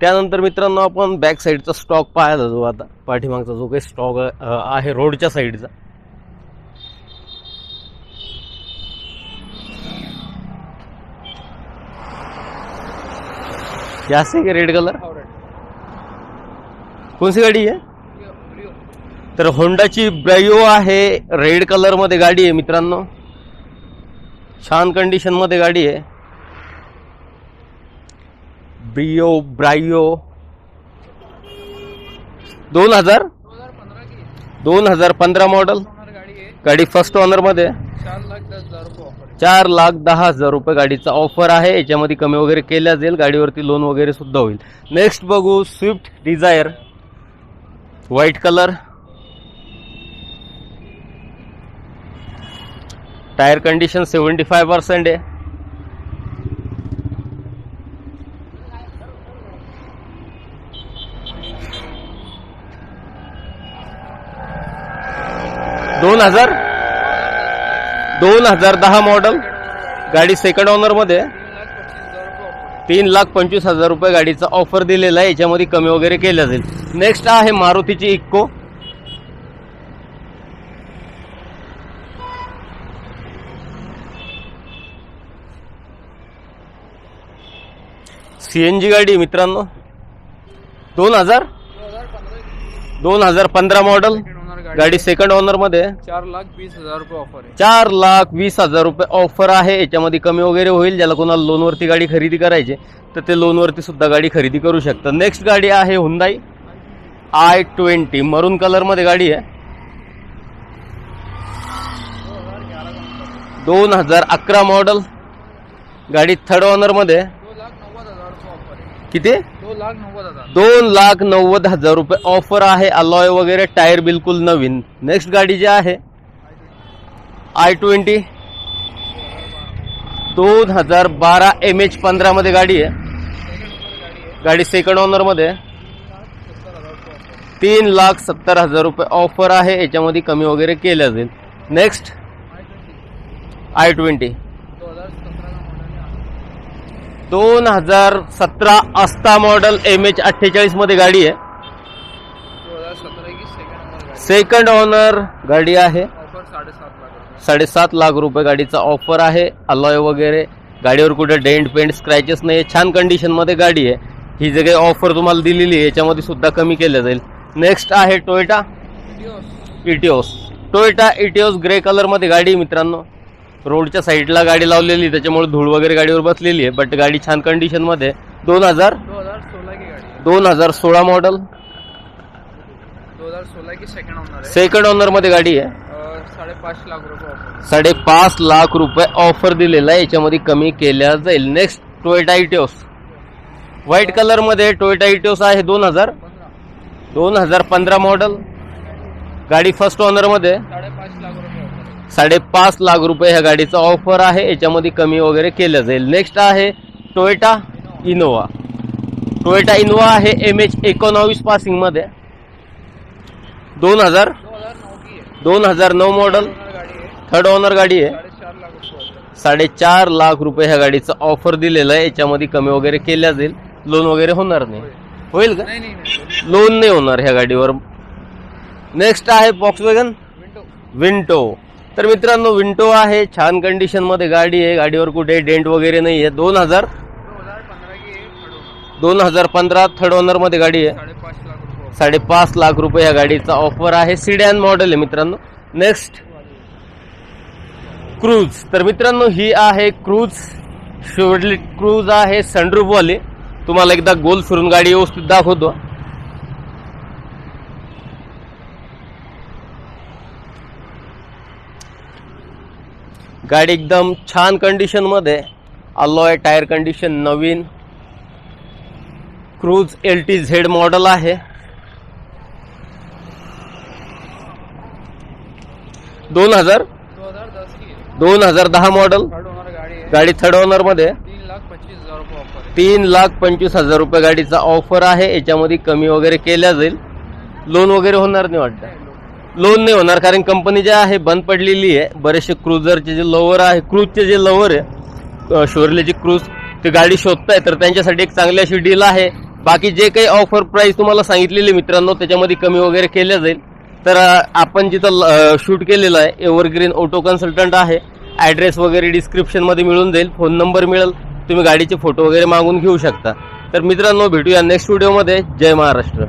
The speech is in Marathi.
त्यानंतर मित्रांनो आपण बॅक साईडचा स्टॉक पाहायला जाऊ आता. पाठीमागचा जो काही स्टॉक आहे रोडच्या साईडचा जास्त आहे का रेड कलर कोणती गाडी आहे? तर होंडाची ब्रायो आहे. रेड कलरमध्ये गाडी आहे मित्रांनो. छान कंडिशनमध्ये गाडी आहे. ब्रियो ब्रायो दोन हजार? दोन हजार पंधरा मॉडल गाडी फर्स्ट ओनरमध्ये. चार लाख चार लाख दहा हजार रुपये गाडीचा ऑफर आहे. याच्यामध्ये कमी वगैरे केल्या जाईल. गाडीवरती लोन वगैरे सुद्धा होईल. नेक्स्ट बघू Swift Dzire white colour tyre condition seventy five percent आहे. दोन हजार? दोन हजार दहा मॉडल गाडी सेकंड ओनरमध्ये. तीन लाख पंचवीस हजार रुपये गाडीचा ऑफर दिलेला आहे. याच्यामध्ये कमी वगैरे केल्या जाईल. नेक्स्ट आहे मारुतीची इक्को सीएनजी गाडी मित्रांनो. दोन हजार? दोन हजार पंधरा मॉडेल गाडी. सेकंड ओनरमध्ये. चार लाख वीस हजार रुपये ऑफर आहे. चार लाख वीस हजार रुपये ऑफर आहे. याच्यामध्ये कमी वगैरे होईल. ज्याला कोणाला लोनवरती गाडी खरेदी करायची तर ते लोनवरती सुद्धा गाडी खरेदी करू शकतात नेक्स्ट गाडी आहे हुंदाई आय ट्वेंटी मरून कलरमध्ये गाडी आहे. दोन हजार अकरा मॉडल गाडी थर्ड ओनरमध्ये आहे. दो लाख नव्वद हजार रुपये ऑफर आहे किती? दो लाख नव्वद हजार. दोन लाख नव्वद हजार रुपये ऑफर आहे अलॉय वगैरे टायर बिलकुल नवीन. नेक्स्ट गाडी जी आहे. आय ट्वेंटी दोन हजार बारा एम एच पंधरा मध्ये गाडी आहे. गाडी सेकंड ओनरमध्ये आहे. तीन लाख सत्तर हजार रुपये ऑफर आहे याच्यामध्ये कमी वगैरे केल्या जाईल. नेक्स्ट आय ट्वेंटी दो हजार सतरा मॉडल आहे दोन हजार सतरा अस्ता मॉडल एम एच अठ्ठेचाळीसमध्ये गाडी आहे. सेकंड ऑनर गाडी आहे. साडेसात लाख रुपये गाडीचा ऑफर आहे. अलॉय वगैरे. गाडीवर कुठे डेंट पेंट स्क्रॅचेस नाही छान कंडिशनमध्ये गाडी आहे. ही जे काही ऑफर तुम्हाला दिलेली आहे याच्यामध्ये सुद्धा कमी केलं जाईल. नेक्स्ट आहे Toyota Etios Toyota Etios grey कलरमध्ये गाडी आहे मित्रांनो. रोडच्या साईडला गाडी लावलेली त्याच्यामुळे धूळ वगैरे गाडीवर बसलेली आहे. बट गाडी छान कंडिशनमध्ये दोन हजार दोन हजार सोळा मॉडल सेकंड ओनर है सेकंड ओनरमध्ये गाडी आहे. और साढ़े पाँच लाख रुपये ऑफर साडेपाच लाख रुपये ऑफर दिलेला आहे. याच्यामध्ये कमी केल्या जाईल. नेक्स्ट टोयोटा इटिओस व्हाईट कलरमध्ये टोयोटा इटिओस आहे दोन हजार. दोन हजार पंधरा मॉडल गाडी फर्स्ट ओनरमध्ये साढ़े पाँच लाख रुपये. साडेपाच लाख रुपये ह्या गाडीचा ऑफर आहे. याच्यामध्ये कमी वगैरे केलं जाईल. नेक्स्ट आहे टोयोटा इनोवा टोयोटा इनोवा आहे एम एच एकोणावीस पासिंगमध्ये. दोन हजार दोन हजार नऊ मॉडल थर्ड ओनर गाडी आहे. साढ़े चार लाख साडेचार लाख रुपये ह्या गाडीचा ऑफर दिलेला आहे. याच्यामध्ये कमी वगैरे केल्या जाईल. लोन वगैरे होणार नाही. होईल का? लोन नाही होणार ह्या गाडीवर. नेक्स्ट आहे बॉक्स वॅगन विंडो विंटो तर मित्रांनो विंटो आहे छान कंडिशनमध्ये गाडी आहे. गाडीवर कुठे डेंट वगैरे नाही आहे. दोन हजार दोन हजार पंधरा थर्ड ओनरमध्ये गाडी आहे. साडेपाच लाख रुपये या गाडीचा ऑफर आहे. सिडॅन मॉडेल आहे मित्रांनो. नेक्स्ट क्रूज तर मित्रांनो ही आहे क्रूज शेवटली क्रूज आहे. सनरूफ वाली. तुम्हाला एकदा गोल फिरून गाडी व्यवस्थित दाखवतो. गाडी एकदम छान कंडिशनमध्ये अलॉय टायर कंडिशन नवीन. Cruze L T Z model आहे. दोन हजार. दोन हजार दहा मॉडेल गाड़ी थर्ड ओनरमध्ये. तीन लाख पंचवीस हजार रुपये गाडीचा ऑफर आहे. याच्यामध्ये कमी वगैरे केल्या जाईल. लोन वगैरे होणार नाही वाटतं. लोन नाही होणार कारण कंपनी जे आहे बंद पडलेली आहे. बरेचसे क्रुझरचे जे लवर आहे क्रूजचे जे लवर आहे शोरलेचे क्रूज ते गाडी शोधताय तर त्यांच्यासाठी एक चांगली अशी डील आहे. बाकी जे काही ऑफर प्राईस तुम्हाला सांगितलेली मित्रांनो त्याच्यामध्ये कमी वगैरे केल्या जाईल. तर आपण जिथं शूट केलेलं आहे एव्हरग्रीन ऑटो कन्सल्टंट आहे. ॲड्रेस वगैरे डिस्क्रिप्शनमध्ये मिळून जाईल फोन नंबर मिळेल तुम्ही गाडीचे फोटो वगैरे मागून घेऊ शकता. तर मित्रांनो भेटूया नेक्स्ट व्हिडिओमध्ये जय महाराष्ट्र.